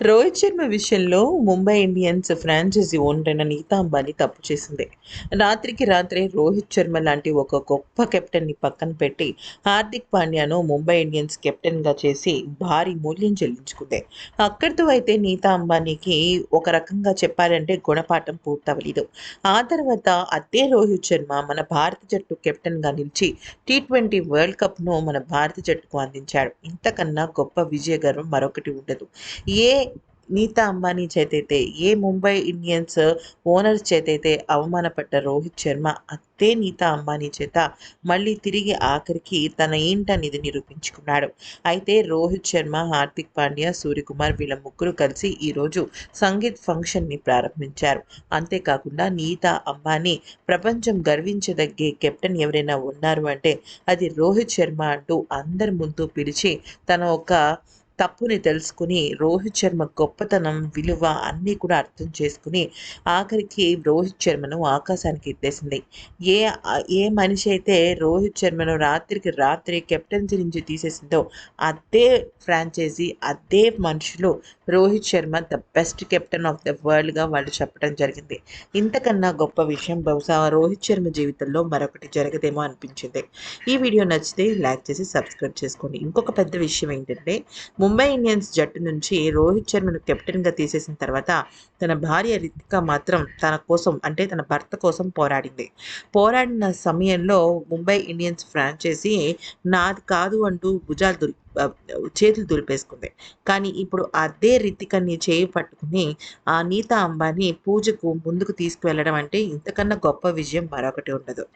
రోహిత్ శర్మ విషయంలో Mumbai Indians franchise owner అయిన నీతా అంబానీ తప్పు చేసింది. రాత్రికి రాత్రే రోహిత్ శర్మ లాంటి ఒక గొప్ప కెప్టెన్ని పక్కన పెట్టి హార్దిక్ పాండ్యాను ముంబై ఇండియన్స్ కెప్టెన్గా చేసి భారీ మూల్యం చెల్లించుకుంది. అక్కడితో అయితే నీతా అంబానీకి ఒక రకంగా చెప్పాలంటే గుణపాఠం పూర్తవలేదు ఆ తర్వాత అదే రోహిత్ శర్మ మన భారత జట్టు కెప్టెన్గా నిలిచి టీ ట్వంటీ వరల్డ్ కప్ను మన భారత జట్టుకు అందించాడు. ఇంతకన్నా గొప్ప విజయ గర్వం మరొకటి ఉండదు. ఏ నీతా అంబానీ చేతైతే ఏ ముంబై ఇండియన్స్ ఓనర్ చేతైతే అవమానపడ్డ రోహిత్ శర్మ అదే నీతా అంబానీ చేత మళ్ళీ తిరిగి ఆఖరికి తన ఏంటనేది నిరూపించుకున్నాడు. అయితే రోహిత్ శర్మ హార్దిక్ పాండ్యా సూర్యకుమార్ వీళ్ళ ముగ్గురు కలిసి ఈరోజు సంగీత్ ఫంక్షన్ని ప్రారంభించారు. అంతేకాకుండా నీతా అంబానీ ప్రపంచం గర్వించదగ్గే కెప్టెన్ ఎవరైనా ఉన్నారు అంటే అది రోహిత్ శర్మ అంటూ అందరి ముందు పిలిచి తన ఒక తప్పుని తెలుసుకుని రోహిత్ శర్మ గొప్పతనం విలువ అన్నీ కూడా అర్థం చేసుకుని ఆఖరికి రోహిత్ శర్మను ఆకాశానికి ఎత్తేసింది. ఏ ఏ మనిషి అయితే రోహిత్ శర్మను రాత్రికి రాత్రి కెప్టెన్సీ నుంచి తీసేసిందో అదే ఫ్రాంచైజీ అదే మనుషులు Rohit Sharma the best captain of the వరల్డ్గా వాళ్ళు చెప్పడం జరిగింది. ఇంతకన్నా గొప్ప విషయం బహుశా రోహిత్ శర్మ జీవితంలో మరొకటి జరగదేమో అనిపించింది. ఈ వీడియో నచ్చితే లైక్ చేసి సబ్స్క్రైబ్ చేసుకోండి. ఇంకొక పెద్ద విషయం ఏంటంటే ముంబై ఇండియన్స్ జట్టు నుంచి రోహిత్ శర్మను కెప్టెన్గా తీసేసిన తర్వాత తన భార్య రితిక మాత్రం తన కోసం అంటే తన భర్త కోసం పోరాడింది. పోరాడిన సమయంలో ముంబై ఇండియన్స్ ఫ్రాంచైజీ నాది కాదు అంటూ భుజాలు దులి చేతులు దులిపేసుకుంది. కానీ ఇప్పుడు అదే రితికని చేయి పట్టుకుని ఆ నీతా అంబానీ పూజకు ముందుకు తీసుకువెళ్ళడం అంటే ఇంతకన్నా గొప్ప విజయం మరొకటి ఉండదు.